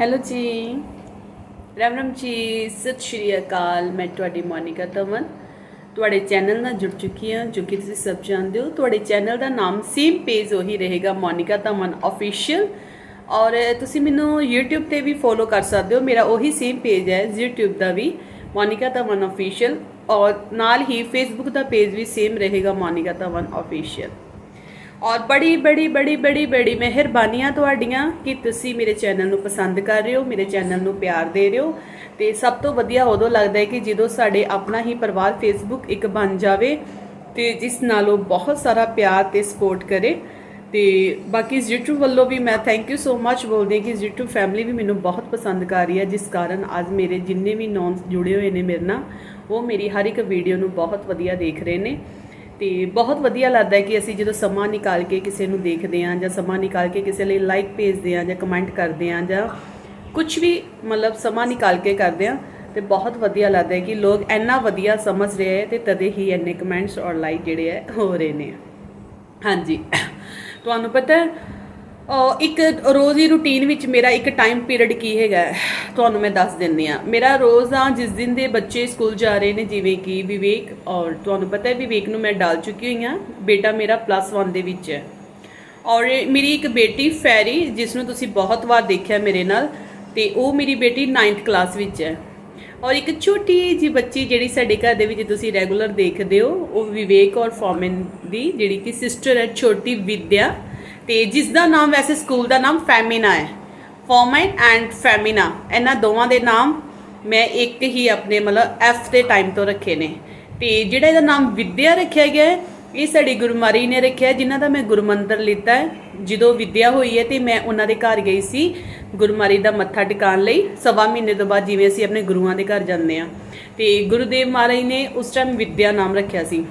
Hello ਜੀ ਰਾਮ ਰਾਮ ਜੀ ਸਤਿ ਸ਼੍ਰੀ ਅਕਾਲ ਮੈਂ ਤੁਹਾਡੀ ਮੋਨਿਕਾ ਤਮਨ ਤੁਹਾਡੇ ਚੈਨਲ ਨਾਲ ਜੁੜ ਚੁੱਕੀ ਹਾਂ, ਜੋ ਕਿ ਤੁਸੀਂ ਸਭ ਜਾਣਦੇ ਹੋ। ਤੁਹਾਡੇ ਚੈਨਲ ਦਾ ਨਾਮ ਸੇਮ ਪੇਜ ਉਹੀ ਰਹੇਗਾ ਮੋਨਿਕਾ ਤਮਨ ਅਫੀਸ਼ੀਅਲ ਔਰ ਤੁਸੀਂ ਮੈਨੂੰ YouTube ਤੇ ਵੀ ਫੋਲੋ ਕਰ ਸਕਦੇ ਹੋ। ਮੇਰਾ ਉਹੀ ਸੇਮ ਪੇਜ ਹੈ, YouTube ਦਾ ਵੀ ਮੋਨਿਕਾ ਤਮਨ ਅਫੀਸ਼ੀਅਲ ਔਰ ਨਾਲ ਹੀ Facebook ਦਾ ਪੇਜ ਵੀ ਸੇਮ ਰਹੇਗਾ ਮੋਨਿਕਾ ਤਮਨ ਅਫੀਸ਼ੀਅਲ ਔਰ ਬੜੀ ਬੜੀ ਬੜੀ ਬੜੀ ਬੜੀ ਮਿਹਰਬਾਨੀਆਂ ਤੁਹਾਡੀਆਂ ਕਿ ਤੁਸੀਂ ਮੇਰੇ ਚੈਨਲ ਨੂੰ ਪਸੰਦ ਕਰ ਰਹੇ ਹੋ, ਮੇਰੇ ਚੈਨਲ ਨੂੰ ਪਿਆਰ ਦੇ ਰਹੇ ਹੋ। ਤੇ ਸਭ ਤੋਂ ਵਧੀਆ ਉਦੋਂ ਲੱਗਦਾ ਹੈ ਕਿ ਜਦੋਂ ਸਾਡੇ ਆਪਣਾ ਹੀ ਪਰਿਵਾਰ ਫੇਸਬੁੱਕ ਇੱਕ ਬਣ ਜਾਵੇ, ਤੇ ਜਿਸ ਨਾਲ ਉਹ ਬਹੁਤ ਸਾਰਾ ਪਿਆਰ ਤੇ ਸਪੋਰਟ ਕਰੇ। ਤੇ ਬਾਕੀ YouTube ਵੱਲੋਂ ਵੀ ਮੈਂ ਥੈਂਕ ਯੂ ਸੋ ਮੱਚ ਬੋਲਦੀ ਹਾਂ ਕਿ YouTube ਫੈਮਿਲੀ ਵੀ ਮੈਨੂੰ ਬਹੁਤ ਪਸੰਦ ਕਰ ਰਹੀ ਹੈ, ਜਿਸ ਕਾਰਨ ਅੱਜ ਮੇਰੇ ਜਿੰਨੇ ਵੀ ਨੌਨ ਜੁੜੇ ਹੋਏ ਨੇ ਮੇਰੇ ਨਾਲ, ਉਹ ਮੇਰੀ ਹਰ ਇੱਕ ਵੀਡੀਓ ਨੂੰ ਬਹੁਤ ਵਧੀਆ ਦੇਖ ਰਹੇ ਨੇ। ਤੇ ਬਹੁਤ ਵਧੀਆ ਲੱਗਦਾ ਹੈ ਕਿ ਅਸੀਂ ਜਦੋਂ ਸਮਾਂ ਨਿਕਾਲ ਕੇ ਕਿਸੇ ਨੂੰ ਦੇਖਦੇ ਹਾਂ ਜਾਂ ਸਮਾਂ ਨਿਕਾਲ ਕੇ ਕਿਸੇ ਲਈ ਲਾਈਕ ਭੇਜਦੇ ਹਾਂ ਜਾਂ ਕਮੈਂਟ ਕਰਦੇ ਹਾਂ ਜਾਂ ਕੁਝ ਵੀ ਮਤਲਬ ਸਮਾਂ ਨਿਕਾਲ ਕੇ ਕਰਦੇ ਹਾਂ, ਤੇ ਬਹੁਤ ਵਧੀਆ ਲੱਗਦਾ ਹੈ ਕਿ ਲੋਕ ਇੰਨਾ ਵਧੀਆ ਸਮਝ ਰਹੇ ਹੈ ਤੇ ਤਦੇ ਹੀ ਇੰਨੇ ਕਮੈਂਟਸ ਔਰ ਲਾਈਕ ਜਿਹੜੇ ਹੈ ਹੋ ਰਹੇ ਨੇ। ਹਾਂਜੀ। ਤੁਹਾਨੂੰ ਪਤਾ ਹੈ ਇੱਕ ਰੋਜ਼ ਦੀ ਰੁਟੀਨ ਵਿੱਚ ਮੇਰਾ ਇੱਕ ਟਾਈਮ ਪੀਰੀਅਡ ਕੀ ਹੈਗਾ ਤੁਹਾਨੂੰ ਮੈਂ ਦੱਸ ਦਿੰਦੀ ਆ ਮੇਰਾ ਰੋਜ਼ ਆ, ਜਿਸ ਦਿਨ ਦੇ ਬੱਚੇ ਸਕੂਲ ਜਾ ਰਹੇ ਨੇ, ਜਿਵੇਂ ਕਿ ਵਿਵੇਕ ਔਰ ਤੁਹਾਨੂੰ ਪਤਾ ਹੈ ਵਿਵੇਕ ਨੂੰ ਮੈਂ ਡਾਲ ਚੁੱਕੀ ਹੋਈ ਆ ਬੇਟਾ ਮੇਰਾ ਪਲੱਸ 1 ਦੇ ਵਿੱਚ ਹੈ। ਔਰ ਮੇਰੀ ਇੱਕ ਬੇਟੀ ਫੈਰੀ ਜਿਸ ਨੂੰ ਤੁਸੀਂ ਬਹੁਤ ਵਾਰ ਦੇਖਿਆ ਮੇਰੇ ਨਾਲ, ਤੇ ਉਹ ਮੇਰੀ ਬੇਟੀ 9th ਕਲਾਸ ਵਿੱਚ ਹੈ। ਔਰ ਇੱਕ ਛੋਟੀ ਜੀ ਬੱਚੀ ਜਿਹੜੀ ਸਾਡੇ ਘਰ ਦੇ ਵਿੱਚ ਤੁਸੀਂ ਰੈਗੂਲਰ ਦੇਖਦੇ ਹੋ, ਉਹ ਵਿਵੇਕ ਔਰ ਫੋਮਨ ਦੀ, ਜਿਹੜੀ ਕਿ ਸਿਸਟਰ ਹੈ, ਛੋਟੀ ਵਿਦਿਆ। ਤੇ ਜਿਸ ਦਾ ਨਾਮ ਵੈਸੇ ਸਕੂਲ ਦਾ ਨਾਮ ਫੈਮਿਨਾ ਹੈ। ਫੋਮਨ ਐਂਡ ਫੈਮਿਨਾ ਇਹਨਾਂ ਦੋਵਾਂ ਦੇ ਨਾਮ ਮੈਂ ਇੱਕ ਹੀ ਆਪਣੇ ਮਤਲਬ ਐਫ ਦੇ ਟਾਈਮ ਤੋਂ ਰੱਖੇ ਨੇ। ਤੇ ਜਿਹੜਾ ਇਹਦਾ ਨਾਮ ਵਿਦਿਆ ਰੱਖਿਆ ਗਿਆ ਹੈ ਇਹ ਸਾਡੀ ਗੁਰਮਾਰੀ ਨੇ ਰੱਖਿਆ ਹੈ, ਜਿਨ੍ਹਾਂ ਦਾ ਮੈਂ ਗੁਰਮੰਤਰ ਲਿੱਤਾ ਹੈ। ਜਦੋਂ ਵਿਦਿਆ ਹੋਈ ਹੈ ਤੇ ਮੈਂ ਉਹਨਾਂ ਦੇ ਘਰ ਗਈ ਸੀ ਗੁਰਮਾਰੀ ਦਾ ਮੱਥਾ ਟਿਕਾਣ ਲਈ। ਸਵਾ ਮਹੀਨੇ ਤੋਂ ਬਾਅਦ ਜਿਵੇਂ ਅਸੀਂ ਆਪਣੇ ਗੁਰੂਆਂ ਦੇ ਘਰ ਜਾਂਦੇ ਆ ਤੇ ਗੁਰੂਦੇਵ ਮਹਾਰਾਜ ਨੇ ਉਸ ਟਾਈਮ ਵਿਦਿਆ ਨਾਮ ਰੱਖਿਆ ਸੀ।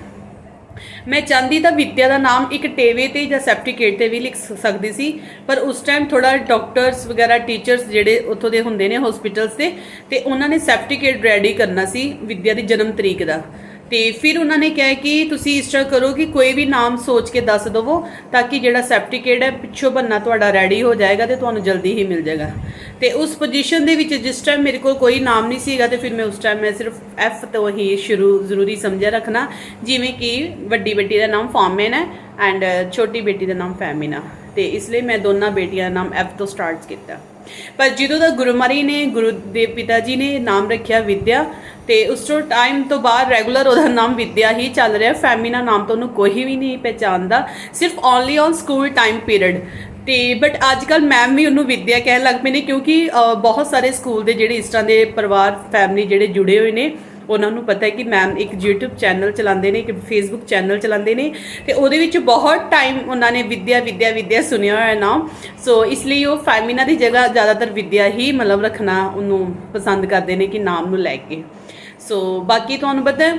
ਮੈਂ ਚਾਹੁੰਦੀ ਤਾਂ ਵਿਦਿਆ ਦਾ ਨਾਮ ਇੱਕ ਟੇਵੇ ਤੇ ਜਾਂ ਸਰਟੀਫਿਕੇਟ ਤੇ ਵੀ ਲਿਖ ਸਕਦੀ ਸੀ, ਪਰ ਉਸ ਟਾਈਮ ਥੋੜਾ ਡਾਕਟਰਸ ਵਗੈਰਾ ਟੀਚਰਸ ਜਿਹੜੇ ਉੱਥੋਂ ਦੇ ਹੁੰਦੇ ਨੇ ਹਸਪੀਟਲਸ ਤੇ ਤੇ ਉਹਨਾਂ ਨੇ ਸਰਟੀਫਿਕੇਟ ਰੈਡੀ ਕਰਨਾ ਸੀ ਵਿਦਿਆ ਦੀ ਜਨਮ ਤਰੀਕ ਦਾ। ਤੇ ਫਿਰ ਉਹਨਾਂ ਨੇ ਕਿਹਾ ਕਿ ਤੁਸੀਂ ਇਸ ਤਰ੍ਹਾਂ ਕਰੋ ਕਿ ਕੋਈ ਵੀ ਨਾਮ ਸੋਚ ਕੇ ਦੱਸ ਦਵੋ ਤਾਂ ਕਿ ਜਿਹੜਾ ਸਰਟੀਫਿਕੇਟ ਹੈ ਪਿੱਛੋਂ ਬੰਨਾ ਤੁਹਾਡਾ ਰੈਡੀ ਹੋ ਜਾਏਗਾ ਤੇ ਤੁਹਾਨੂੰ ਜਲਦੀ ਹੀ ਮਿਲ ਜਾਏਗਾ। ਤੇ ਉਸ ਪੋਜੀਸ਼ਨ ਦੇ ਵਿੱਚ ਜਿਸ ਟਾਈਮ ਮੇਰੇ ਕੋਲ ਕੋਈ ਨਾਮ ਨਹੀਂ ਸੀਗਾ ਤੇ ਫਿਰ ਮੈਂ ਉਸ ਟਾਈਮ ਮੈਂ ਸਿਰਫ ਐਫ ਤੋਂ ਹੀ ਸ਼ੁਰੂ ਜ਼ਰੂਰੀ ਸਮਝਿਆ ਰੱਖਣਾ, ਜਿਵੇਂ ਕਿ ਵੱਡੀ ਬੇਟੀ ਦਾ ਨਾਮ ਫਾਮੈਨ ਹੈ ਐਂਡ ਛੋਟੀ ਬੇਟੀ ਦਾ ਨਾਮ ਫੈਮਿਨਾ ਤੇ ਇਸ ਲਈ ਮੈਂ ਦੋਨਾਂ ਬੇਟੀਆਂ ਦਾ ਨਾਮ ਐਫ ਤੋਂ ਸਟਾਰਟ ਕੀਤਾ। ਪਰ ਜਦੋਂ ਦਾ ਗੁਰਮਾਰੀ ਨੇ, ਗੁਰੂ ਦੇ ਪਿਤਾ ਜੀ ਨੇ ਨਾਮ ਰੱਖਿਆ ਵਿਦਿਆ ਤੇ ਉਸ ਤੋਂ ਟਾਈਮ ਤੋਂ ਬਾਅਦ ਰੈਗੂਲਰ ਉਹਦਾ ਨਾਮ ਵਿਦਿਆ ਹੀ ਚੱਲ ਰਿਹਾ। ਫੈਮੀਨਾ ਨਾਮ ਤੋਂ ਉਹਨੂੰ ਕੋਈ ਵੀ ਨਹੀਂ ਪਹਿਚਾਨਦਾ ਸਿਰਫ only on school time period ਤੇ ਬਟ ਅੱਜ ਕੱਲ ਮੈਮ ਵੀ ਉਹਨੂੰ ਵਿਦਿਆ ਕਹਿਣ ਲੱਗ ਪਏ ਨੇ ਕਿਉਂਕਿ ਬਹੁਤ ਸਾਰੇ ਸਕੂਲ ਦੇ ਜਿਹੜੇ ਇਸ ਤਰ੍ਹਾਂ ਦੇ ਪਰਿਵਾਰ ਫੈਮਿਲੀ ਜਿਹੜੇ ਜੁੜੇ ਹੋਏ ਨੇ, ਉਹਨਾਂ ਨੂੰ ਪਤਾ ਹੈ ਕਿ ਮੈਮ ਇੱਕ YouTube ਚੈਨਲ ਚਲਾਉਂਦੇ ਨੇ, ਇੱਕ Facebook ਚੈਨਲ ਚਲਾਉਂਦੇ ਨੇ। ਤੇ ਉਹਦੇ ਵਿੱਚ ਬਹੁਤ ਟਾਈਮ ਉਹਨਾਂ ਨੇ ਵਿਦਿਆ ਵਿਦਿਆ ਵਿਦਿਆ ਸੁਣਿਆ ਹੋਇਆ ਨਾਮ। ਸੋ ਇਸ ਲਈ ਉਹ ਫੈਮਿਨਾ ਦੀ ਜਗ੍ਹਾ ਜ਼ਿਆਦਾਤਰ ਵਿਦਿਆ ਹੀ ਮਤਲਬ ਰੱਖਣਾ ਉਹਨੂੰ ਪਸੰਦ ਕਰਦੇ ਨੇ ਕਿ ਨਾਮ ਨੂੰ ਲੈ ਕੇ। ਸੋ ਬਾਕੀ ਤੁਹਾਨੂੰ ਪਤਾ ਹੈ,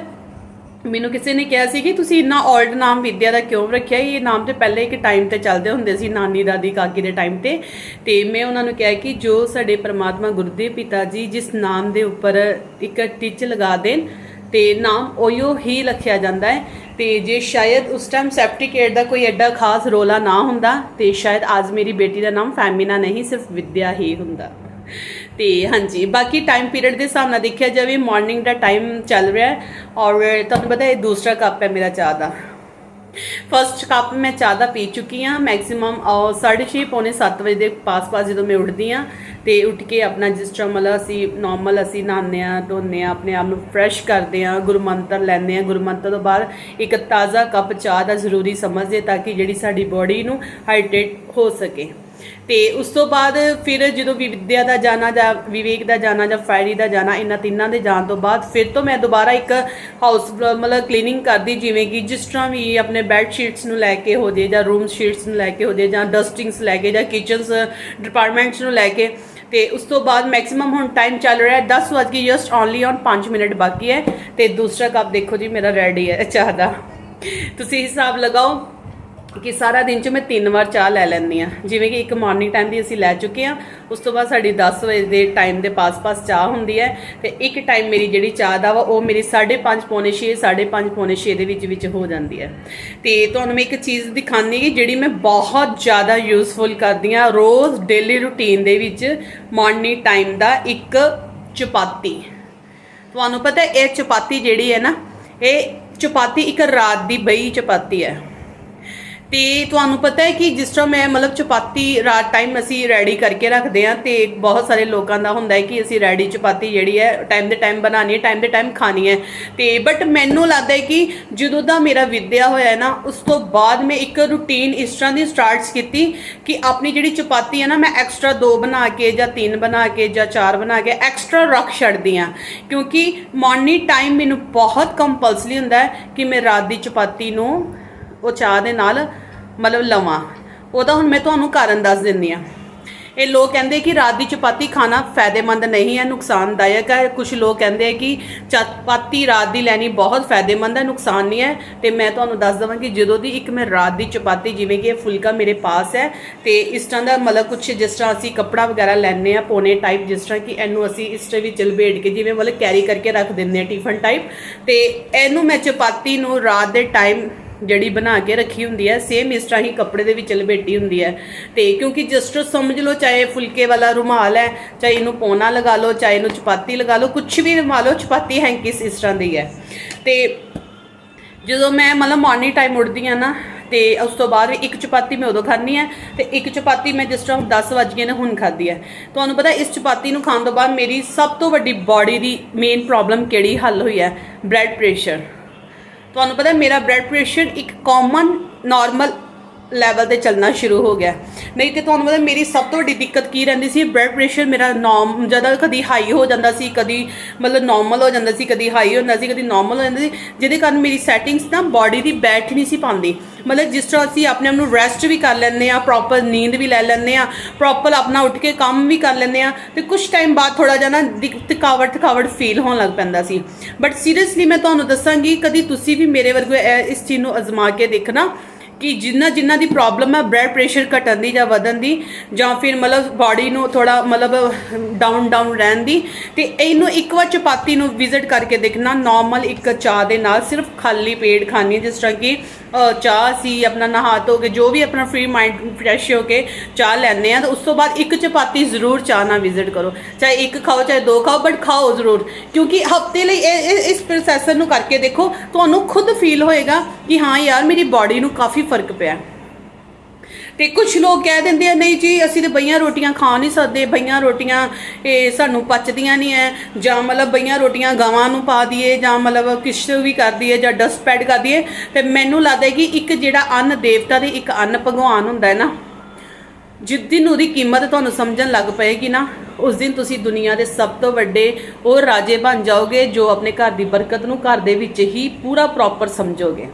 ਮੈਨੂੰ ਕਿਸੇ ਨੇ ਕਿਹਾ ਸੀ ਕਿ ਤੁਸੀਂ ਇੰਨਾ 올ਡ ਨਾਮ ਵਿਦਿਆ ਦਾ ਕਿਉਂ ਰੱਖਿਆ? ਇਹ ਨਾਮ ਤੇ ਪਹਿਲੇ ਇੱਕ ਟਾਈਮ ਤੇ ਚੱਲਦੇ ਹੁੰਦੇ ਸੀ, ਨਾਨੀ, ਦਾਦੀ, ਕਾਕੀ ਦੇ ਟਾਈਮ ਤੇ। ਤੇ ਮੈਂ ਉਹਨਾਂ ਨੂੰ ਕਿਹਾ ਕਿ ਜੋ ਸਾਡੇ ਪ੍ਰਮਾਤਮਾ ਗੁਰਦੇਵ ਪਿਤਾ ਜੀ ਜਿਸ ਨਾਮ ਦੇ ਉੱਪਰ ਇੱਕ ਟਿਚ ਲਗਾ ਦੇਣ, ਤੇ ਨਾਮ ਉਹੀਓ ਹੀ ਰੱਖਿਆ ਜਾਂਦਾ ਹੈ। ਤੇ ਜੇ ਸ਼ਾਇਦ ਉਸ ਟਾਈਮ ਸਰਟੀਫਿਕੇਟ ਦਾ ਕੋਈ ਐਡਾ ਖਾਸ ਰੋਲਾ ਨਾ ਹੁੰਦਾ, ਤੇ ਸ਼ਾਇਦ ਅੱਜ ਮੇਰੀ ਬੇਟੀ ਦਾ ਨਾਮ ਫੈਮਿਨਾ ਨਹੀਂ, ਸਿਰਫ ਵਿਦਿਆ ਹੀ ਹੁੰਦਾ। ਤੇ ਹਾਂਜੀ, ਬਾਕੀ ਟਾਈਮ ਪੀਰੀਅਡ ਦੇ ਹਿਸਾਬ ਨਾਲ ਦੇਖਿਆ ਜਾਵੇ ਮਾਰਨਿੰਗ ਦਾ ਟਾਈਮ ਚੱਲ ਰਿਹਾ ਹੈ ਔਰ ਤੁਹਾਨੂੰ ਪਤਾ ਇਹ ਦੂਸਰਾ ਕੱਪ ਹੈ ਮੇਰਾ ਚਾਹ ਦਾ। ਫਸਟ ਕੱਪ ਮੈਂ ਚਾਹ ਦਾ ਪੀ ਚੁੱਕੀ ਹਾਂ ਮੈਕਸਿਮਮ 6:30 ਪੌਣੇ 7 ਵਜੇ ਦੇ ਪਾਸ-ਪਾਸ ਜਦੋਂ ਮੈਂ ਉੱਠਦੀ ਹਾਂ ਤੇ ਉੱਠ ਕੇ ਆਪਣਾ ਜਿਸ ਤਰ੍ਹਾਂ ਮਤਲਬ ਅਸੀਂ ਨਾਰਮਲ ਅਸੀਂ ਨਹਾਉਂਦੇ ਹਾਂ, ਧੋਂਦੇ ਹਾਂ, ਆਪਣੇ ਆਪ ਨੂੰ ਫਰੈਸ਼ ਕਰਦੇ ਹਾਂ ਗੁਰਮੰਤਰ ਲੈਂਦੇ ਹਾਂ ਗੁਰਮੰਤਰ ਤੋਂ ਬਾਅਦ ਇੱਕ ਤਾਜ਼ਾ ਕੱਪ ਚਾਹ ਦਾ ਜ਼ਰੂਰੀ ਸਮਝਦੇ ਤਾਂ ਕਿ ਜਿਹੜੀ ਸਾਡੀ ਬੋਡੀ ਨੂੰ ਹਾਈਡਰੇਟ ਹੋ ਸਕੇ। ਤੇ ਉਸ ਤੋਂ ਬਾਅਦ ਫਿਰ ਜਦੋਂ ਵਿਦਿਆ ਦਾ ਜਾਣਾ ਜਾਂ ਵਿਵੇਕ ਦਾ ਜਾਣਾ ਜਾਂ ਫਾਇਰੀ ਦਾ ਜਾਣਾ ਇਹਨਾਂ ਤਿੰਨਾਂ ਦੇ ਜਾਣ ਤੋਂ ਬਾਅਦ ਫਿਰ ਤੋਂ ਮੈਂ ਦੁਬਾਰਾ ਇੱਕ ਹਾਊਸ ਮਤਲਬ ਕਲੀਨਿੰਗ ਕਰਦੀ, ਜਿਵੇਂ ਕਿ ਜਿਸ ਤਰ੍ਹਾਂ ਵੀ ਆਪਣੇ ਬੈੱਡ ਸ਼ੀਟਸ ਨੂੰ ਲੈ ਕੇ ਹੋ ਜੇ ਜਾਂ ਰੂਮ ਸ਼ੀਟਸ ਨੂੰ ਲੈ ਕੇ ਹੋ ਜੇ ਜਾਂ ਡਸਟਿੰਗਸ ਲੈ ਕੇ ਜਾਂ ਕਿਚਨਸ ਡਿਪਾਰਟਮੈਂਟਸ ਨੂੰ ਲੈ ਕੇ, ਤੇ ਉਸ ਤੋਂ ਬਾਅਦ ਮੈਕਸਿਮਮ ਹੁਣ ਟਾਈਮ ਚੱਲ ਰਿਹਾ ਹੈ 10 ਵਜ ਕੇ ਜਸਟ ਓਨਲੀ ਔਨ 5 ਮਿੰਟ ਬਾਕੀ ਹੈ, ਤੇ ਦੂਸਰਾ ਕੱਪ ਦੇਖੋ ਜੀ ਮੇਰਾ ਰੈਡੀ ਹੈ ਚਾਹ ਦਾ। ਤੁਸੀਂ ਹਿਸਾਬ ਲਗਾਓ। ਕਿ ਸਾਰਾ ਦਿਨ ਚ ਮੈਂ ਤਿੰਨ ਵਾਰ ਚਾਹ ਲੈ ਲੈਂਦੀ ਆ ਜਿਵੇਂ ਕਿ ਇੱਕ ਮਾਰਨਿੰਗ ਟਾਈਮ ਦੀ ਅਸੀਂ ਲੈ ਚੁੱਕੇ ਆ ਉਸ ਤੋਂ ਬਾਅਦ ਸਾਡੀ 10 ਵਜੇ ਦੇ ਟਾਈਮ ਦੇ ਪਾਸ-ਪਾਸ ਚਾਹ ਹੁੰਦੀ ਹੈ ਤੇ ਇੱਕ ਟਾਈਮ ਮੇਰੀ ਜਿਹੜੀ ਚਾਹ ਦਾ ਵਾ, ਉਹ ਮੇਰੀ 5:30 ਪੌਣੇ 6 5:30 ਪੌਣੇ 6 ਦੇ ਵਿੱਚ ਵਿੱਚ ਹੋ ਜਾਂਦੀ ਹੈ। ਤੇ ਤੁਹਾਨੂੰ ਮੈਂ ਇੱਕ ਚੀਜ਼ ਦਿਖਾਉਂਦੀ ਕਿ ਜਿਹੜੀ ਮੈਂ ਬਹੁਤ ਜ਼ਿਆਦਾ ਯੂਜ਼ਫੁਲ ਕਰਦੀ ਆ ਰੋਜ਼ ਡੇਲੀ ਰੂਟੀਨ ਦੇ ਵਿੱਚ ਮਾਰਨਿੰਗ ਟਾਈਮ ਦਾ ਇੱਕ ਚਪਾਤੀ। ਤੁਹਾਨੂੰ ਪਤਾ ਇਹ ਚਪਾਤੀ ਜਿਹੜੀ ਹੈ ਨਾ, ਇਹ ਚਪਾਤੀ ਇੱਕ ਰਾਤ ਦੀ ਬਈ ਚਪਾਤੀ ਹੈ। ਤੇ ਤੁਹਾਨੂੰ ਪਤਾ ਹੈ ਕਿ ਜਿਸ ਤਰ੍ਹਾਂ ਮੈਂ ਮਤਲਬ ਚਪਾਤੀ ਰਾਤ ਟਾਈਮ ਅਸੀਂ ਰੈਡੀ ਕਰਕੇ ਰੱਖਦੇ ਆ ਤੇ ਬਹੁਤ ਸਾਰੇ ਲੋਕਾਂ ਦਾ ਹੁੰਦਾ ਹੈ ਕਿ ਅਸੀਂ ਰੈਡੀ ਚਪਾਤੀ ਜਿਹੜੀ ਹੈ ਟਾਈਮ ਦੇ ਟਾਈਮ ਬਣਾਉਣੀ ਹੈ ਟਾਈਮ ਦੇ ਟਾਈਮ ਖਾਣੀ ਹੈ। ਤੇ ਬਟ ਮੈਨੂੰ ਲੱਗਦਾ ਹੈ ਕਿ ਜਦੋਂ ਦਾ ਮੇਰਾ ਵਿਦਿਆ ਹੋਇਆ ਹੈ ਨਾ, ਉਸ ਤੋਂ ਬਾਅਦ ਮੈਂ ਇੱਕ ਰੂਟੀਨ ਇਸ ਤਰ੍ਹਾਂ ਦੀ ਸਟਾਰਟਸ ਕੀਤੀ ਕਿ ਆਪਣੀ ਜਿਹੜੀ ਚਪਾਤੀ ਹੈ ਨਾ, ਮੈਂ ਐਕਸਟਰਾ ਦੋ ਬਣਾ ਕੇ ਜਾਂ ਤਿੰਨ ਬਣਾ ਕੇ ਜਾਂ ਚਾਰ ਬਣਾ ਕੇ ਐਕਸਟਰਾ ਰੱਖ ਛੱਡਦੀ ਆ ਕਿਉਂਕਿ ਮਾਰਨਿੰਗ ਟਾਈਮ ਮੈਨੂੰ ਬਹੁਤ ਕੰਪਲਸਰੀ ਹੁੰਦਾ ਹੈ ਕਿ ਮੈਂ ਰਾਤ ਦੀ ਚਪਾਤੀ ਨੂੰ ਉਹ ਚਾਹ ਦੇ ਨਾਲ ਮਤਲਬ ਲਵਾਂ। ਉਹਦਾ ਹੁਣ ਮੈਂ ਤੁਹਾਨੂੰ ਕਾਰਨ ਦੱਸ ਦਿੰਦੀ ਆ। ਇਹ ਲੋਕ ਕਹਿੰਦੇ ਕਿ ਰਾਤ ਦੀ ਚਪਾਤੀ ਖਾਣਾ ਫਾਇਦੇਮੰਦ ਨਹੀਂ ਹੈ, ਨੁਕਸਾਨਦਾਇਕ ਹੈ। ਕੁਝ ਲੋਕ ਕਹਿੰਦੇ ਆ ਕਿ ਚਪਾਤੀ ਰਾਤ ਦੀ ਲੈਣੀ ਬਹੁਤ ਫਾਇਦੇਮੰਦ ਹੈ, ਨੁਕਸਾਨ ਨਹੀਂ ਹੈ। ਤੇ ਮੈਂ ਤੁਹਾਨੂੰ ਦੱਸ ਦਵਾਂ ਕਿ ਜਦੋਂ ਦੀ ਇੱਕ ਮੈਂ ਰਾਤ ਦੀ ਚਪਾਤੀ, ਜਿਵੇਂ ਕਿ ਇਹ ਫੁਲਕਾ ਮੇਰੇ ਪਾਸ ਹੈ, ਤੇ ਇਸ ਤਰ੍ਹਾਂ ਦਾ ਮਤਲਬ ਕੁਝ ਜਿਸ ਤਰ੍ਹਾਂ ਅਸੀਂ ਕੱਪੜਾ ਵਗੈਰਾ ਲੈਣੇ ਆ ਪੋਨੇ ਟਾਈਪ ਜਿਸ ਤਰ੍ਹਾਂ ਕਿ ਇਹਨੂੰ ਅਸੀਂ ਇਸ ਤਰ੍ਹਾਂ ਵਿੱਚ ਲਪੇਟ ਕੇ ਜਿਵੇਂ ਮਤਲਬ ਕੈਰੀ ਕਰਕੇ ਰੱਖ ਦਿੰਦੇ ਆ ਟਿਫਨ ਟਾਈਪ ਤੇ ਇਹਨੂੰ ਮੈਂ ਚਪਾਤੀ ਨੂੰ ਰਾਤ ਦੇ ਟਾਈਮ ਜਿਹੜੀ ਬਣਾ ਕੇ ਰੱਖੀ ਹੁੰਦੀ ਹੈ ਸੇਮ ਇਸ ਤਰ੍ਹਾਂ ਹੀ ਕੱਪੜੇ ਦੇ ਵਿੱਚ ਲਪੇਟੀ ਹੁੰਦੀ ਹੈ। ਤੇ ਕਿਉਂਕਿ ਜਸਟ ਸਮਝ ਲਓ, ਚਾਹੇ ਫੁਲਕੇ ਵਾਲਾ ਰੁਮਾਲ ਹੈ, ਚਾਹੇ ਇਹਨੂੰ ਪੋਨਾ ਲਗਾ ਲਓ, ਚਾਹੇ ਇਹਨੂੰ ਚਪਾਤੀ ਲਗਾ ਲਓ ਕੁਝ ਵੀ ਲਗਾ ਲਓ, ਚਪਾਤੀ ਹੈਂਕਿਸ ਇਸ ਤਰ੍ਹਾਂ ਦੀ ਹੈ। ਤੇ ਜਦੋਂ ਮੈਂ ਮਤਲਬ ਮਾਰਨਿੰਗ ਟਾਈਮ ਉੱਠਦੀ ਆ ਨਾ, ਤੇ ਉਸ ਤੋਂ ਬਾਅਦ ਵੀ ਇੱਕ ਚਪਾਤੀ ਮੈਂ ਉਦੋਂ ਖਾਣੀ ਹੈ, ਤੇ ਇੱਕ ਚਪਾਤੀ ਮੈਂ ਜਿਸ ਤਰ੍ਹਾਂ 10 ਵਜ ਗਏ ਨੇ, ਹੁਣ ਖਾਧੀ ਹੈ। ਤੁਹਾਨੂੰ ਪਤਾ ਇਸ ਚਪਾਤੀ ਨੂੰ ਖਾਣ ਤੋਂ ਬਾਅਦ ਮੇਰੀ ਸਭ ਤੋਂ ਵੱਡੀ ਬਾਡੀ ਦੀ ਮੇਨ ਪ੍ਰੋਬਲਮ ਕਿਹੜੀ ਹੱਲ ਹੋਈ ਹੈ? ਬਲੱਡ ਪ੍ਰੈਸ਼ਰ ਤੁਹਾਨੂੰ ਪਤਾ ਮੇਰਾ ਬਲੱਡ ਪ੍ਰੈਸ਼ਰ ਇੱਕ ਕਾਮਨ ਨਾਰਮਲ ਲੈਵਲ ਤੇ ਚੱਲਣਾ ਸ਼ੁਰੂ ਹੋ ਗਿਆ। ਨਹੀਂ ਤੇ ਤੁਹਾਨੂੰ ਪਤਾ ਮੇਰੀ ਸਭ ਤੋਂ ਵੱਡੀ ਦਿੱਕਤ ਕੀ ਰਹਿੰਦੀ ਸੀ? ਬਲੱਡ ਪ੍ਰੈਸ਼ਰ ਮੇਰਾ ਨੋਰਮ ਜਦੋਂ ਕਦੀ ਹਾਈ ਹੋ ਜਾਂਦਾ ਸੀ, ਕਦੀ ਮਤਲਬ ਨਾਰਮਲ ਹੋ ਜਾਂਦਾ ਸੀ, ਕਦੀ ਹਾਈ ਹੁੰਦਾ ਸੀ, ਕਦੀ ਨਾਰਮਲ ਹੋ ਜਾਂਦਾ ਸੀ। ਜਿਹਦੇ ਕਾਰਨ ਮੇਰੀ ਸੈਟਿੰਗਸ ਨਾ ਬਾਡੀ ਦੀ ਬੈਠ ਨਹੀਂ ਸੀ ਪਾਉਂਦੀ। ਮਤਲਬ ਜਿਸ ਤਰ੍ਹਾਂ ਅਸੀਂ ਆਪਣੇ ਆਪ ਨੂੰ ਰੈਸਟ ਵੀ ਕਰ ਲੈਂਦੇ ਆ ਪ੍ਰੋਪਰ ਨੀਂਦ ਵੀ ਲੈ ਲੈਂਦੇ ਆ ਪ੍ਰੋਪਰ ਆਪਣਾ ਉੱਠ ਕੇ ਕੰਮ ਵੀ ਕਰ ਲੈਂਦੇ ਆ ਤੇ ਕੁਝ ਟਾਈਮ ਬਾਅਦ ਥੋੜਾ ਜਿਹਾ ਨਾ ਦਿਕ- ਥਕਾਵਟ ਥਕਾਵਟ ਫੀਲ ਹੋਣ ਲੱਗ ਪੈਂਦਾ ਸੀ। ਬਟ ਸੀਰੀਅਸਲੀ ਮੈਂ ਤੁਹਾਨੂੰ ਦੱਸਾਂਗੀ, ਕਦੀ ਤੁਸੀਂ ਵੀ ਮੇਰੇ ਵਰਗੇ ਇਹ- ਇਸ ਚੀਜ਼ ਨੂੰ ਅਜ਼ਮਾ ਕੇ ਦੇਖਣਾ। ਕਿ ਜਿੰਨਾ ਜਿੰਨਾ ਦੀ ਪ੍ਰੋਬਲਮ ਹੈ ਬਲੱਡ ਪ੍ਰੈਸ਼ਰ ਘਟਣ ਦੀ ਜਾਂ ਵਧਣ ਦੀ, ਜਾਂ ਫਿਰ ਮਤਲਬ ਬਾਡੀ ਨੂੰ ਥੋੜਾ ਮਤਲਬ ਡਾਊਨ ਡਾਊਨ ਰਹਿਣ ਦੀ, ਤੇ ਇਹਨੂੰ ਇੱਕ ਵਾਰ ਚਪਾਤੀ ਨੂੰ ਵਿਜ਼ਿਟ ਕਰਕੇ ਦੇਖਣਾ ਨਾਰਮਲ ਇੱਕ ਚਾਹ ਦੇ ਨਾਲ, ਸਿਰਫ ਖਾਲੀ ਪੇਟ ਖਾਣੀ ਹੈ, ਜਿਸ ਤਰ੍ਹਾਂ ਕਿ ਚਾਹ ਸੀ ਆਪਣਾ ਨਹਾ ਧੋ ਕੇ, ਜੋ ਵੀ ਆਪਣਾ ਫ੍ਰੀ ਮਾਈਂਡ ਫਰੈਸ਼ ਹੋ ਕੇ ਚਾਹ ਲੈਣੇ ਆ ਤਾਂ ਉਸ ਤੋਂ ਬਾਅਦ ਇੱਕ ਚਪਾਤੀ ਜ਼ਰੂਰ ਚਾਹ ਨਾਲ ਵਿਜ਼ਿਟ ਕਰੋ। ਚਾਹੇ ਇੱਕ ਖਾਓ, ਚਾਹੇ ਦੋ ਖਾਓ ਬਟ ਖਾਓ ਜ਼ਰੂਰ। ਕਿਉਂਕਿ ਹਫ਼ਤੇ ਲਈ ਇਹ- ਇਹ- ਇਸ ਪ੍ਰੋਸੈਸਰ ਨੂੰ ਕਰਕੇ ਦੇਖੋ, ਤੁਹਾਨੂੰ ਖੁਦ ਫੀਲ ਹੋਏਗਾ ਕਿ ਹਾਂ ਯਾਰ, ਮੇਰੀ ਬਾਡੀ ਨੂੰ ਕਾਫੀ ਫ਼ਰਕ ਪਿਆ। ਤੇ ਕੁਝ ਲੋਕ ਕਹਿ ਦਿੰਦੇ ਆ, ਨਹੀਂ ਜੀ, ਅਸੀਂ ਤੇ ਬਈਆਂ ਰੋਟੀਆਂ ਖਾ ਨਹੀਂ ਸਕਦੇ। ਬਈਆਂ ਰੋਟੀਆਂ ਇਹ ਸਾਨੂੰ ਪਚਦੀਆਂ ਨਹੀਂ ਐ। ਜਾਂ ਮਤਲਬ ਬਈਆਂ ਰੋਟੀਆਂ ਗਾਵਾਂ ਨੂੰ ਪਾ ਦਈਏ, ਜਾਂ ਮਤਲਬ ਕਿਸ਼ ਵੀ ਕਰ ਦਈਏ, ਜਾਂ ਡਸਟ ਪੈਡ ਕਰ ਦਈਏ। ਤੇ ਮੈਨੂੰ ਲੱਗਦਾ ਹੈ ਕਿ ਇੱਕ ਜਿਹੜਾ ਅੰਨ ਦੇਵਤਾ ਦੇ ਇੱਕ ਅੰਨ ਭਗਵਾਨ ਹੁੰਦਾ ਹੈ ਨਾ, ਜਿਸ ਦਿਨ ਉਹਦੀ ਕੀਮਤ ਤੁਹਾਨੂੰ ਸਮਝਣ ਲੱਗ ਪਏਗੀ ਨਾ, ਉਸ ਦਿਨ ਤੁਸੀਂ ਦੁਨੀਆ ਦੇ ਸਭ ਤੋਂ ਵੱਡੇ ਉਹ ਰਾਜੇ ਬਣ ਜਾਓਗੇ ਜੋ ਆਪਣੇ ਘਰ ਦੀ ਬਰਕਤ ਨੂੰ ਘਰ ਦੇ ਵਿੱਚ ਹੀ ਪੂਰਾ ਪ੍ਰੋਪਰ ਸਮਝੋਗੇ।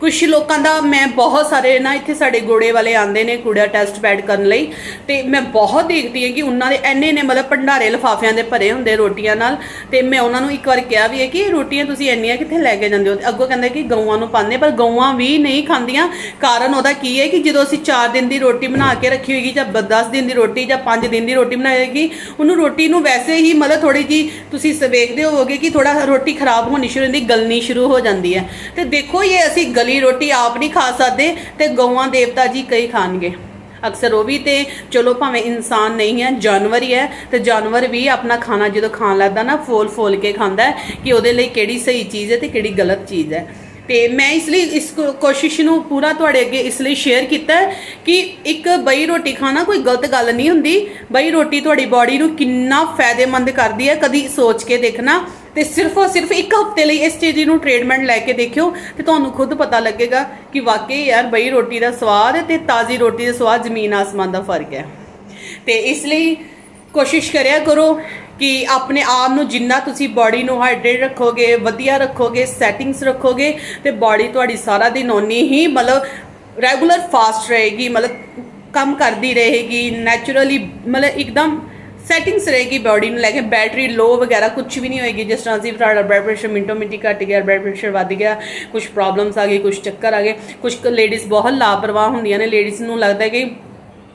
ਕੁਝ ਲੋਕਾਂ ਦਾ ਮੈਂ ਬਹੁਤ ਸਾਰੇ ਨਾ ਇੱਥੇ ਸਾਡੇ ਗੋੜੇ ਵਾਲੇ ਆਂਦੇ ਨੇ ਕੂੜਾ ਟੈਸਟ ਪੈਡ ਕਰਨ ਲਈ ਤੇ ਮੈਂ ਬਹੁਤ ਦੇਖਦੀ ਹਾਂ ਕਿ ਉਹਨਾਂ ਦੇ ਐਨੇ ਨੇ ਮਤਲਬ ਭੰਡਾਰੇ ਲਫਾਫਿਆਂ ਦੇ ਭਰੇ ਹੁੰਦੇ ਰੋਟੀਆਂ ਨਾਲ ਤੇ ਮੈਂ ਉਹਨਾਂ ਨੂੰ ਇੱਕ ਵਾਰ ਕਿਹਾ ਵੀ ਹੈ ਕਿ ਰੋਟੀਆਂ ਤੁਸੀਂ ਇੰਨੀਆਂ ਕਿੱਥੇ ਲੈ ਕੇ ਜਾਂਦੇ ਹੋ? ਅੱਗੋਂ ਕਹਿੰਦੇ ਕਿ ਗਊਆਂ ਨੂੰ ਪਾਉਂਦੇ ਪਰ ਗਊਆਂ ਵੀ ਨਹੀਂ ਖਾਂਦੀਆਂ। ਕਾਰਨ ਉਹਦਾ ਕੀ ਹੈ ਕਿ ਜਦੋਂ ਅਸੀਂ 4 ਦਿਨ ਦੀ ਰੋਟੀ ਬਣਾ ਕੇ ਰੱਖੀ ਹੋਏਗੀ ਜਾਂ 10 ਦਿਨ ਦੀ ਰੋਟੀ ਜਾਂ 5 ਦਿਨ ਦੀ ਰੋਟੀ ਬਣਾਈ ਹੋਏਗੀ, ਉਹਨੂੰ ਰੋਟੀ ਨੂੰ ਵੈਸੇ ਹੀ ਮਤਲਬ ਥੋੜੀ ਜੀ ਤੁਸੀਂ ਵੇਖਦੇ ਹੋਵੋਗੇ ਕਿ ਥੋੜਾ ਰੋਟੀ ਖਰਾਬ ਹੋਣੀ ਸ਼ੁਰੂ ਹੁੰਦੀ, ਗਲਣੀ ਸ਼ੁਰੂ ਹੋ ਜਾਂਦੀ ਹੈ। ਤੇ ਦੇਖੋ ਇਹ ਅਸੀਂ ਗਲੀ ਰੋਟੀ ਆਪ ਨਹੀਂ ਖਾ ਸਕਦੇ ਤੇ ਗਊਆਂ ਦੇਵਤਾ ਜੀ ਕਈ ਖਾਣਗੇ। ਅਕਸਰ ਉਹ ਵੀ ਤੇ ਚਲੋ ਭਾਵੇਂ ਇਨਸਾਨ ਨਹੀਂ ਹੈ, ਜਾਨਵਰ ਹੀ ਹੈ ਤੇ ਜਾਨਵਰ ਵੀ ਆਪਣਾ ਖਾਣਾ ਜਦੋਂ ਖਾਣ ਲੱਗਦਾ ਨਾ ਫੋਲ ਫੋਲ ਕੇ ਖਾਂਦਾ ਕਿ ਉਹਦੇ ਲਈ ਕਿਹੜੀ ਸਹੀ ਚੀਜ਼ ਹੈ ਤੇ ਕਿਹੜੀ ਗਲਤ ਚੀਜ਼ ਹੈ। ਤੇ ਮੈਂ ਇਸ ਲਈ ਇਸ ਕੋਸ਼ਿਸ਼ ਨੂੰ ਪੂਰਾ ਤੁਹਾਡੇ ਅੱਗੇ ਇਸ ਲਈ ਸ਼ੇਅਰ ਕੀਤਾ ਕਿ ਇੱਕ ਬਈ ਰੋਟੀ ਖਾਣਾ ਕੋਈ ਗਲਤ ਗੱਲ ਨਹੀਂ ਹੁੰਦੀ। ਬਈ ਰੋਟੀ ਤੁਹਾਡੀ ਬਾਡੀ ਨੂੰ ਕਿੰਨਾ ਫਾਇਦੇਮੰਦ ਕਰਦੀ ਹੈ, ਕਦੀ ਸੋਚ ਕੇ ਦੇਖਣਾ। ਤੇ ਸਿਰਫ ਔਰ ਸਿਰਫ ਇੱਕ ਹਫ਼ਤੇ ਲਈ ਇਸ ਚੀਜ਼ ਨੂੰ ਟ੍ਰੀਟਮੈਂਟ ਲੈ ਕੇ ਦੇਖਿਓ ਤੇ ਤੁਹਾਨੂੰ ਖੁਦ ਪਤਾ ਲੱਗੇਗਾ ਕਿ ਵਾਕਈ ਯਾਰ ਬਈ ਰੋਟੀ ਦਾ ਸਵਾਦ ਤੇ ਤਾਜ਼ੀ ਰੋਟੀ ਦਾ ਸਵਾਦ ਜ਼ਮੀਨ ਆਸਮਾਨ ਦਾ ਫ਼ਰਕ ਹੈ। ਤੇ ਇਸ ਲਈ ਕੋਸ਼ਿਸ਼ ਕਰਿਆ ਕਰੋ ਕਿ ਆਪਣੇ ਆਪ ਨੂੰ ਜਿੰਨਾ ਤੁਸੀਂ ਬਾਡੀ ਨੂੰ ਹਾਈਡਰੇਟ ਰੱਖੋਗੇ, ਵਧੀਆ ਰੱਖੋਗੇ ਸੈਟਿੰਗਸ ਰੱਖੋਗੇ ਤੇ ਬਾਡੀ ਤੁਹਾਡੀ ਸਾਰਾ ਦਿਨ ਓਨੀ ਹੀ ਮਤਲਬ ਰੈਗੂਲਰ ਫਾਸਟ ਰਹੇਗੀ, ਮਤਲਬ ਕੰਮ ਕਰਦੀ ਰਹੇਗੀ ਨੈਚੁਰਲੀ ਮਤਲਬ ਇੱਕਦਮ ਸੈਟਿੰਗਸ ਰਹੇਗੀ ਬਾਡੀ ਨੂੰ ਲੈ ਕੇ ਬੈਟਰੀ ਲੋ ਵਗੈਰਾ ਕੁਝ ਵੀ ਨਹੀਂ ਹੋਏਗੀ, ਜਿਸ ਤਰ੍ਹਾਂ ਅਸੀਂ ਤੁਹਾਡਾ ਬਲੱਡ ਪ੍ਰੈਸ਼ਰ ਮਿੰਟੋ ਮਿੰਟੀ ਘਟ ਗਿਆ ਬਲੱਡ ਪ੍ਰੈਸ਼ਰ ਵੱਧ ਗਿਆ ਕੁਝ ਪ੍ਰੋਬਲਮਸ ਆ ਗਈ ਕੁਝ ਚੱਕਰ ਆ ਗਏ ਕੁਝ ਲੇਡੀਜ਼ ਬਹੁਤ ਲਾਪਰਵਾਹ ਹੁੰਦੀਆਂ ਨੇ ਲੇਡੀਜ਼ ਨੂੰ ਲੱਗਦਾ ਹੈ ਕਿ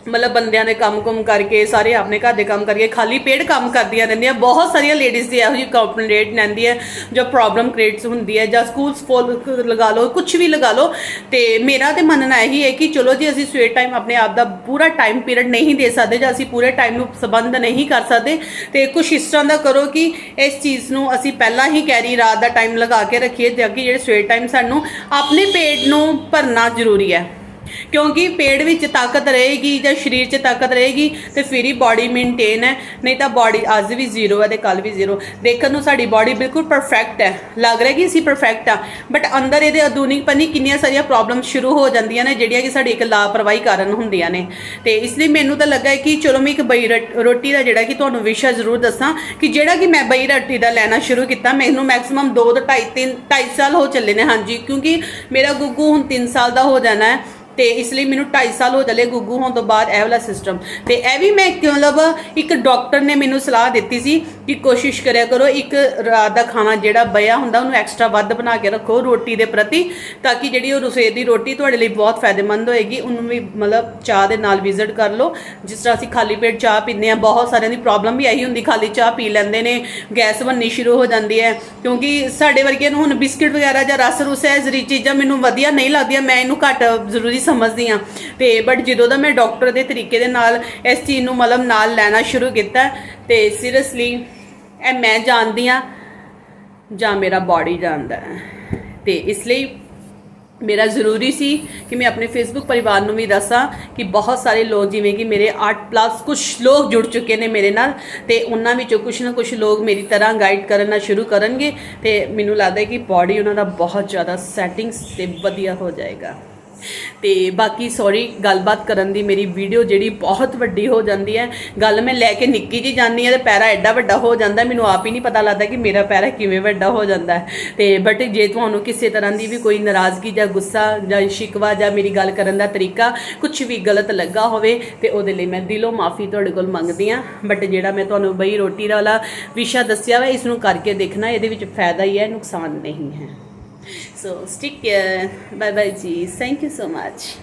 ਮਤਲਬ ਬੰਦਿਆਂ ਦੇ ਕੰਮ-ਕੁਮ ਕਰਕੇ, ਸਾਰੇ ਆਪਣੇ ਘਰ ਦੇ ਕੰਮ ਕਰਕੇ, ਖਾਲੀ ਪੇਟ ਕੰਮ ਕਰਦੀਆਂ ਰਹਿੰਦੀਆਂ। ਬਹੁਤ ਸਾਰੀਆਂ ਲੇਡੀਜ਼ ਦੀ ਇਹੋ ਜਿਹੀ ਕੰਪਲੇਂਟ ਰਹਿੰਦੀ ਹੈ, ਜੋ ਪ੍ਰੋਬਲਮ ਕ੍ਰੀਏਟਸ ਹੁੰਦੀ ਹੈ, ਜਾਂ ਸਕੂਲਸ ਫੋਲ ਲਗਾ ਲਓ ਕੁਝ ਵੀ ਲਗਾ ਲਓ। ਤੇ ਮੇਰਾ ਤੇ ਮੰਨਣਾ ਇਹੀ ਹੈ ਕਿ ਚਲੋ ਜੀ, ਅਸੀਂ ਸਵੇਰ ਟਾਈਮ ਆਪਣੇ ਆਪ ਦਾ ਪੂਰਾ ਟਾਈਮ ਪੀਰੀਅਡ ਨਹੀਂ ਦੇ ਸਕਦੇ, ਜਾਂ ਅਸੀਂ ਪੂਰੇ ਟਾਈਮ ਨੂੰ ਸੰਬੰਧ ਨਹੀਂ ਕਰ ਸਕਦੇ। ਤੇ ਕੁਝ ਇਸ ਤਰ੍ਹਾਂ ਦਾ ਕਰੋ ਕਿ ਇਸ ਚੀਜ਼ ਨੂੰ ਅਸੀਂ ਪਹਿਲਾਂ ਹੀ ਕੈਰੀ ਰਾਤ ਦਾ ਟਾਈਮ ਲਗਾ ਕੇ ਰੱਖੀਏ, ਤਾਂ ਕਿ ਜਿਹੜੇ ਸਵੇਰ ਟਾਈਮ ਸਾਨੂੰ ਆਪਣੇ ਪੇਟ ਨੂੰ ਭਰਨਾ ਜ਼ਰੂਰੀ ਹੈ। ਕਿਉਂਕਿ ਪੇਟ ਵਿੱਚ ਤਾਕਤ ਰਹੇਗੀ ਜਾਂ ਸਰੀਰ 'ਚ ਤਾਕਤ ਰਹੇਗੀ ਤੇ ਫਿਰ ਹੀ ਬਾਡੀ ਮੇਨਟੇਨ ਹੈ, ਨਹੀਂ ਤਾਂ ਬਾਡੀ ਅੱਜ ਵੀ ਜ਼ੀਰੋ ਹੈ ਤੇ ਕੱਲ ਵੀ ਜ਼ੀਰੋ ਦੇਖਣ ਨੂੰ ਸਾਡੀ ਬਾਡੀ ਬਿਲਕੁਲ ਪਰਫੈਕਟ ਹੈ। ਲੱਗ ਰਿਹਾ ਕਿ ਅਸੀਂ ਪਰਫੈਕਟ ਆ ਬਟ ਅੰਦਰ ਇਹਦੇ ਆਧੁਨਿਕ ਪਨੀ ਕਿੰਨੀਆਂ ਸਾਰੀਆਂ ਪ੍ਰੋਬਲਮ ਸ਼ੁਰੂ ਹੋ ਜਾਂਦੀਆਂ ਨੇ, ਜਿਹੜੀਆਂ ਕਿ ਸਾਡੀ ਇੱਕ ਲਾਪਰਵਾਹੀ ਕਾਰਨ ਹੁੰਦੀਆਂ ਨੇ। ਤੇ ਇਸ ਲਈ ਮੈਨੂੰ ਤਾਂ ਲੱਗਾ ਕਿ ਚਲੋ ਮੈਂ ਇੱਕ ਬਈ ਰੋਟੀ ਦਾ ਜਿਹੜਾ ਕਿ ਤੁਹਾਨੂੰ ਵਿਸ਼ਾ ਜ਼ਰੂਰ ਦੱਸਾਂ ਕਿ ਜਿਹੜਾ ਕਿ ਮੈਂ ਬਈ ਰੋਟੀ ਦਾ ਲੈਣਾ ਸ਼ੁਰੂ ਕੀਤਾ ਮੈਨੂੰ ਮੈਕਸਿਮਮ 2 ਤੋਂ 2.5 3 2.5 ਸਾਲ ਹੋ ਚੱਲੇ ਨੇ। ਹਾਂਜੀ, ਕਿਉਂਕਿ ਮੇਰਾ ਗੁੱਗੂ ਹੁਣ 3 ਸਾਲ ਦਾ ਹੋ ਜਾਣਾ ਹੈ। ਤੇ ਇਸ ਲਈ ਮੈਨੂੰ 2.5 ਸਾਲ ਹੋ ਚੱਲੇ ਗੁੱਗੂ ਹੋਣ ਤੋਂ ਬਾਅਦ ਇਹ ਵਾਲਾ ਸਿਸਟਮ ਤੇ ਇਹ ਵੀ ਮੈਂ ਕਿ ਮਤਲਬ ਇੱਕ ਡਾਕਟਰ ਨੇ ਮੈਨੂੰ ਸਲਾਹ ਦਿੱਤੀ ਸੀ ਕਿ ਕੋਸ਼ਿਸ਼ ਕਰਿਆ ਕਰੋ ਇੱਕ ਰਾਤ ਦਾ ਖਾਣਾ ਜਿਹੜਾ ਬਿਆ ਹੁੰਦਾ ਉਹਨੂੰ ਐਕਸਟਰਾ ਵੱਧ ਬਣਾ ਕੇ ਰੱਖੋ ਰੋਟੀ ਦੇ ਪ੍ਰਤੀ, ਤਾਂ ਕਿ ਜਿਹੜੀ ਉਹ ਰਸੋਈ ਦੀ ਰੋਟੀ ਤੁਹਾਡੇ ਲਈ ਬਹੁਤ ਫਾਇਦੇਮੰਦ ਹੋਏਗੀ, ਉਹਨੂੰ ਵੀ ਮਤਲਬ ਚਾਹ ਦੇ ਨਾਲ ਵਿਜ਼ਿਟ ਕਰ ਲਓ। ਜਿਸ ਤਰ੍ਹਾਂ ਅਸੀਂ ਖਾਲੀ ਪੇਟ ਚਾਹ ਪੀਂਦੇ ਆ ਬਹੁਤ ਸਾਰਿਆਂ ਦੀ ਪ੍ਰੋਬਲਮ ਵੀ ਇਹੀ ਹੁੰਦੀ, ਖਾਲੀ ਚਾਹ ਪੀ ਲੈਂਦੇ ਨੇ, ਗੈਸ ਬਣਨੀ ਸ਼ੁਰੂ ਹੋ ਜਾਂਦੀ ਹੈ। ਕਿਉਂਕਿ ਸਾਡੇ ਵਰਗਿਆਂ ਨੂੰ ਹੁਣ ਬਿਸਕਿਟ ਵਗੈਰਾ ਜਾਂ ਰਸ ਰੁਸ ਹੈ ਜ਼ਰੀ ਚੀਜ਼ਾਂ ਮੈਨੂੰ ਵਧੀਆ ਨਹੀਂ ਲੱਗਦੀਆਂ, ਮੈਂ ਇਹਨੂੰ ਘੱਟ ਜ਼ਰੂਰੀ ਸਮਝਦੀ ਆ ਤੇ ਬਟ ਜਦੋਂ ਦਾ ਮੈਂ ਡਾਕਟਰ ਦੇ ਤਰੀਕੇ ਦੇ ਨਾਲ ਇਸ ਚੀਜ਼ ਨੂੰ ਮਤਲਬ ਨਾਲ ਲੈਣਾ ਸ਼ੁਰੂ ਕੀਤਾ ਤੇ ਸੀਰੀਅਸਲੀ ਇਹ ਮੈਂ ਜਾਣਦੀ ਆ ਜਾਂ ਮੇਰਾ ਬਾਡੀ ਜਾਣਦਾ ਹੈ। ਤੇ ਇਸ ਲਈ ਮੇਰਾ ਜ਼ਰੂਰੀ ਸੀ ਕਿ ਮੈਂ ਆਪਣੇ ਫੇਸਬੁੱਕ ਪਰਿਵਾਰ ਨੂੰ ਵੀ ਦੱਸਾਂ ਕਿ ਬਹੁਤ ਸਾਰੇ ਲੋਕ ਜਿਵੇਂ ਕਿ ਮੇਰੇ 8 ਪਲੱਸ ਕੁਝ ਲੋਕ ਜੁੜ ਚੁੱਕੇ ਨੇ ਮੇਰੇ ਨਾਲ ਤੇ ਉਹਨਾਂ ਵਿੱਚੋਂ ਕੁਝ ਨਾ ਕੁਝ ਲੋਕ ਮੇਰੀ ਤਰ੍ਹਾਂ ਗਾਈਡ ਕਰਨਾ ਸ਼ੁਰੂ ਕਰਨਗੇ ਤੇ ਮੈਨੂੰ ਲੱਗਦਾ ਹੈ ਕਿ ਬਾਡੀ ਉਹਨਾਂ ਦਾ ਬਹੁਤ ਜ਼ਿਆਦਾ ਸੈਟਿੰਗਸ ਤੇ ਵਧੀਆ ਹੋ ਜਾਏਗਾ। ਤੇ ਬਾਕੀ ਸੌਰੀ ਗੱਲਬਾਤ ਕਰਨ ਦੀ ਮੇਰੀ ਵੀਡੀਓ ਜਿਹੜੀ ਬਹੁਤ ਵੱਡੀ ਹੋ ਜਾਂਦੀ ਹੈ। ਗੱਲ ਮੈਂ ਲੈ ਕੇ ਨਿੱਕੀ ਜੀ ਜਾਂਦੀ ਹੈ ਤੇ ਪੈਰਾ ਐਡਾ ਵੱਡਾ ਹੋ ਜਾਂਦਾ, ਮੈਨੂੰ ਆਪ ਹੀ ਨਹੀਂ ਪਤਾ ਲੱਗਦਾ ਕਿ ਮੇਰਾ ਪੈਰਾ ਕਿਵੇਂ ਵੱਡਾ ਹੋ ਜਾਂਦਾ ਹੈ। ਤੇ ਬਟ ਜੇ ਤੁਹਾਨੂੰ ਕਿਸੇ ਤਰ੍ਹਾਂ ਦੀ ਵੀ ਕੋਈ ਨਾਰਾਜ਼ਗੀ ਜਾਂ ਗੁੱਸਾ ਜਾਂ ਸ਼ਿਕਵਾ ਜਾਂ ਮੇਰੀ ਗੱਲ ਕਰਨ ਦਾ ਤਰੀਕਾ ਕੁਝ ਵੀ ਗਲਤ ਲੱਗਾ ਹੋਵੇ ਤੇ ਉਹਦੇ ਲਈ ਮੈਂ ਦਿਲੋਂ ਮਾਫੀ ਤੁਹਾਡੇ ਕੋਲ ਮੰਗਦੀ ਆ ਬਟ ਜਿਹੜਾ ਮੈਂ ਤੁਹਾਨੂੰ ਬਈ ਰੋਟੀ ਵਾਲਾ ਵਿਸ਼ਾ ਦੱਸਿਆ ਵਾ, ਇਸ ਨੂੰ ਕਰਕੇ ਦੇਖਣਾ, ਇਹਦੇ ਵਿੱਚ ਫਾਇਦਾ ਹੀ ਹੈ, ਨੁਕਸਾਨ ਨਹੀਂ ਹੈ। So stick here. Bye bye, G. Thank you so much.